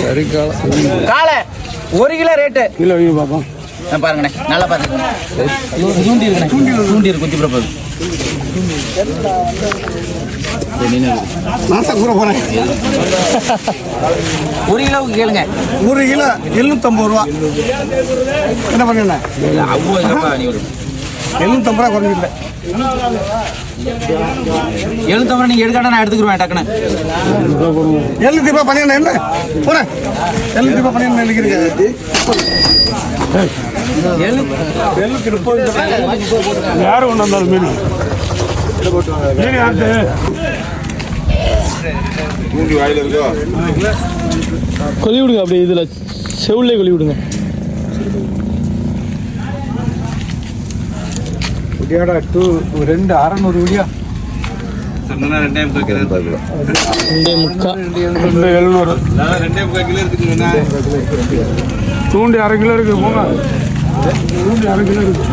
சரி காலம் காலை ஒரு கிலோ ரேட்டு. கிலோ வைங்க பார்ப்போம் பாருங்கண்ணே நல்லா பாருங்க தூண்டி இருக்குண்ணே தூண்டி இருக்கு குத்தி பிறப்பது ஒரு கிலோவுக்கு கேளுங்க. ஒரு கிலோ எழுநூத்தம்பது ரூபா. என்ன பண்ணல எழுநூத்தம்பது ரூபா குறைஞ்சிருந்தேன் எழுநூத்தம்பது நீங்க எடுக்காட்டா நான் எடுத்துக்கிறேன் டக்குன்னு. எழுநூத்தி ரூபா பண்ணியிருந்தேன் என்ன? போனேன் எழுநூத்தி ரூபா பண்ணியிருந்தேன் நினைக்கிறீங்க யாரும் கொண்டு வந்தாலும் மீன்? மீன் கொலி விடுங்க அப்படியே இதில் செவுள்ளே கொலி விடுங்க குடியாடா டூ ரெண்டு அறநூறு குடியா ரெண்டே முக்கா ரெண்டு எழுநூறு. தூண்டி அரை கிலோ இருக்கு போங்க. தூண்டி அரை கிலோ இருக்கு